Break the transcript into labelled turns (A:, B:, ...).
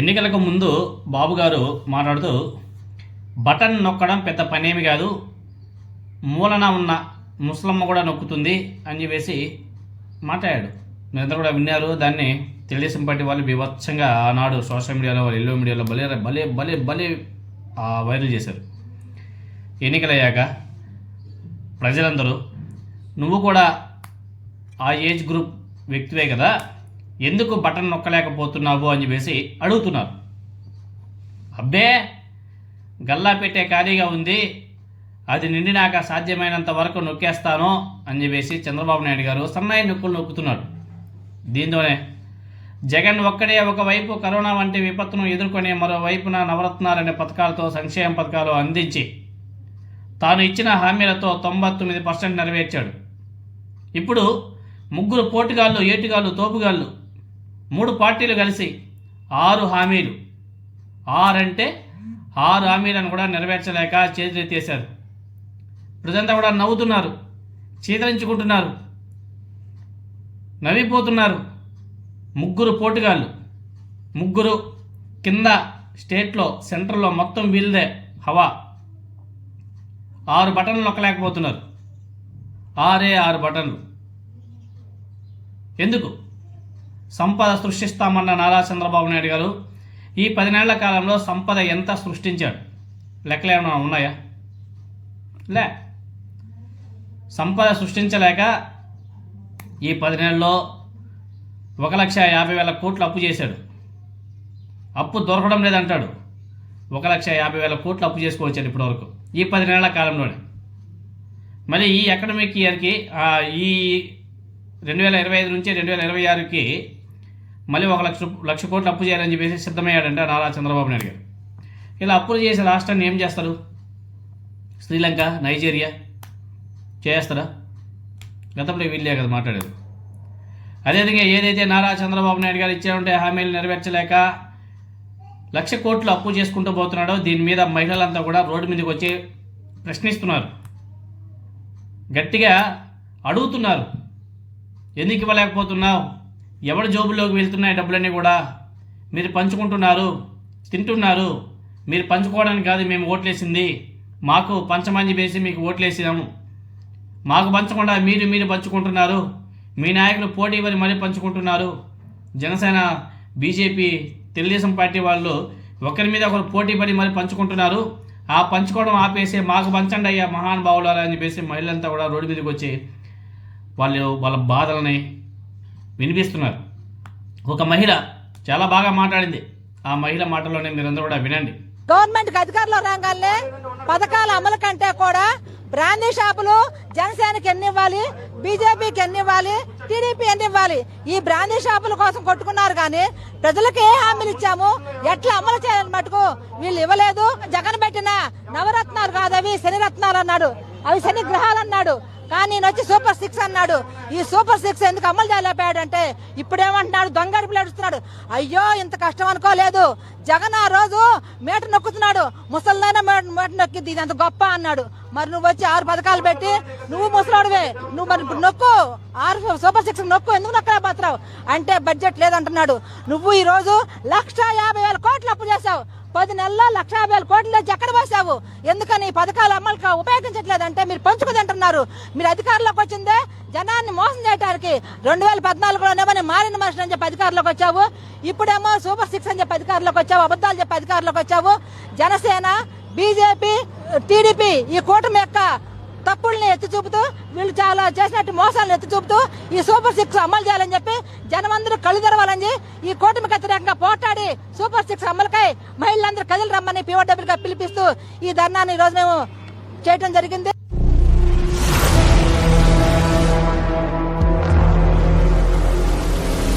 A: ఎన్నికలకు ముందు బాబు గారు మాట్లాడుతూ బటన్ నొక్కడం పెద్ద పనేమి కాదు. మూలన ఉన్న ముసలమ్మ కూడా నొక్కుతుంది అని చెప్పేసి మాట్లాడాడు. మీరందరూ కూడా విన్నారు. దాన్ని తెలుగుదేశం పార్టీ వాళ్ళు బీభత్సంగా ఆనాడు సోషల్ మీడియాలో వాళ్ళు ఎల్లో మీడియాలో భలే భలే భలే భలే వైరల్ చేశారు. ఎన్నికలయ్యాక ప్రజలందరూ నువ్వు కూడా ఆ ఏజ్ గ్రూప్ వ్యక్తివే కదా. ఎందుకు బటన్ నొక్కలేకపోతున్నావు అని చెప్పేసి అడుగుతున్నారు. అబ్బే గల్లా పెట్టే ఖాళీగా ఉంది. అది నిండినాక సాధ్యమైనంత వరకు నొక్కేస్తాను అని చెప్పేసి చంద్రబాబు నాయుడు గారు సన్నాయి నొక్కులు నొక్కుతున్నాడు దీంతోనే జగన్ ఒక్కడే ఒకవైపు కరోనా వంటి విపత్తును ఎదుర్కొని మరోవైపున నవరత్నాలనే పథకాలతో సంక్షేమ పథకాలు అందించి తాను ఇచ్చిన హామీలతో తొంభై తొమ్మిది పర్సెంట్ నెరవేర్చాడు. ఇప్పుడు ముగ్గురు పోటుగాళ్ళు ఏటుగాళ్ళు తోపుగాళ్ళు మూడు పార్టీలు కలిసి ఆరు హామీలు. ఆరంటే ఆరు హామీలను కూడా నెరవేర్చలేక చేతులెత్తేశారు ప్రజంతా కూడా నవ్వుతున్నారు చీదరించుకుంటున్నారు నవ్విపోతున్నారు. ముగ్గురు పోటుగాళ్ళు ముగ్గురు కింద స్టేట్లో సెంటర్లో మొత్తం వీళ్ళదే హవా. ఆరు బటన్లు నొక్కలేకపోతున్నారు. ఆరే ఆరు బటన్లు. ఎందుకు? సంపద సృష్టిస్తామన్న నారా చంద్రబాబు నాయుడు గారు ఈ పది నెలల కాలంలో సంపద ఎంత సృష్టించాడు? లెక్కలు ఏమైనా ఉన్నాయా? లే. సంపద సృష్టించలేక ఈ పది నెలల్లో ఒక లక్ష యాభై వేల కోట్లు అప్పు చేశాడు. అప్పు దొరకడం లేదంటాడు. ఒక లక్ష యాభై వేల కోట్లు అప్పు చేసుకోవచ్చాడు ఇప్పటివరకు. ఈ పది నెలల కాలంలోనే. మరి ఈ అకాడమిక్ ఇయర్కి ఈ రెండు వేల ఇరవై ఐదు నుంచి రెండు వేల ఇరవై ఆరుకి మళ్ళీ ఒక లక్ష లక్ష కోట్లు అప్పు చేయాలని చెప్పేసి సిద్ధమయ్యాడంట నారా చంద్రబాబు నాయుడు గారు. ఇలా అప్పులు చేసే రాష్ట్రాన్ని ఏం చేస్తారు? శ్రీలంక నైజీరియా చేస్తారా? గతంలో వీళ్ళే కదా మాట్లాడేది. అదేవిధంగా ఏదైతే నారా చంద్రబాబు నాయుడు గారు ఇచ్చారంటే హామీలు నెరవేర్చలేక లక్ష కోట్లు అప్పు చేసుకుంటూ పోతున్నాడో దీని మీద మహిళలంతా కూడా రోడ్డు మీదకి వచ్చి ప్రశ్నిస్తున్నారు. గట్టిగా అడుగుతున్నారు. ఎందుకు ఇవ్వలేకపోతున్నావు? ఎవరి జోబులోకి వెళ్తున్నాయి డబ్బులన్నీ కూడా మీరు పంచుకుంటున్నారు తింటున్నారు. మీరు పంచుకోవడానికి కాదు మేము ఓట్లేసింది. మాకు పంచమంది వేసి మీకు ఓట్లేసినాము. మాకు పంచకుండా మీరు మీరు పంచుకుంటున్నారు. మీ నాయకులు పోటీ ఇవ్వని మరీ పంచుకుంటున్నారు. జనసేన బీజేపీ తెలుగుదేశం పార్టీ వాళ్ళు ఒకరి మీద ఒకరు పోటీ పడి మరి పంచుకుంటున్నారు. ఆ పంచుకోవడం ఆపేసి మాకు పంచండి అయ్యా మహానుభావులారా అని చెప్పేసి మహిళలంతా కూడా రోడ్డు మీదకి వచ్చి వాళ్ళు వాళ్ళ బాధలని వినిపిస్తున్నారు. ఒక మహిళ చాలా బాగా మాట్లాడింది. ఆ మహిళ మాటలోనే మీరందరూ కూడా వినండి.
B: గవర్నమెంట్ అధికారంలో రాగానే పథకాల అమలు కంటే కూడా బ్రాందీ షాపులు జనసేనకి ఎన్ని ఇవ్వాలి బీజేపీకి ఎన్ని ఇవ్వాలి టీడీపీ ఎన్ని ఇవ్వాలి ఈ బ్రాందీ షాపుల కోసం కొట్టుకున్నారు కానీ ప్రజలకు ఏ హామీలు ఇచ్చాము? ఎట్లా అమలు చేయాలని మటుకు వీళ్ళు ఇవ్వలేదు. జగన్ పెట్టిన నవరత్నాలు కాదు అవి శని రత్నాలు అన్నాడు. అవి శని గ్రహాలు అన్నాడు. కానీ వచ్చి సూపర్ సిక్స్ అన్నాడు. ఈ సూపర్ సిక్స్ ఎందుకు అమలు చేయలేకపోయాడంటే ఇప్పుడేమంటున్నాడు దొంగ అడుపులు ఏడుస్తున్నాడు. అయ్యో ఇంత కష్టం అనుకోలేదు. జగన్ ఆ రోజు మేట నొక్కుతున్నాడు. ముసలిదైనా మేట నొక్కింది. ఇది అంత గొప్ప అన్నాడు. మరి నువ్వు వచ్చి ఆరు పథకాలు పెట్టి నువ్వు ముసలాడువే. నువ్వు మరి ఇప్పుడు నొక్కు. ఆరు సూపర్ సిక్స్ నొక్కు. ఎందుకు నొక్కలేకపోతున్నావు? అంటే బడ్జెట్ లేదంటున్నాడు. నువ్వు ఈ రోజు లక్ష యాభై వేల కోట్లు అప్పు చేసావు పది నెలల లక్ష యాభై వేల కోట్లు ఎక్కడ పోసావు? ఎందుకని ఈ పథకాలు అమలుగా ఉపయోగించట్లేదంటే మీరు పంచుకుదంటున్నారు. మీరు అధికారంలోకి వచ్చిందే జనాన్ని మోసం చేయడానికి రెండు వేల పద్నాలుగులోనేమో నేను మారిన మనిషి అని చెప్పి అధికారంలోకి వచ్చావు. ఇప్పుడేమో సూపర్ సిక్స్ అని చెప్పి అధికారంలోకి వచ్చావు. అబద్ధాలు చెప్పి అధికారంలోకి వచ్చావు. జనసేన బీజేపీ టీడీపీ ఈ కూటమి యొక్క తప్పుల్ని ఎత్తి చూపుతూ వీళ్ళు చాలా చేసినట్టు మోసాలను ఎత్తి చూపుతూ ఈ సూపర్ సిక్స్ అమలు చేయాలని చెప్పి జనమందరూ కళ్ళు తెరవాలని ఈ కూటమికి వ్యతిరేకంగా పోటాడి సూపర్ సిక్స్ అమలుకై మహిళలందరూ కదిలి రమ్మని పీఓడబ్ల్యూగా పిలిపిస్తూ ఈ ధర్నాన్ని ఈ రోజు మేము చేయడం జరిగింది.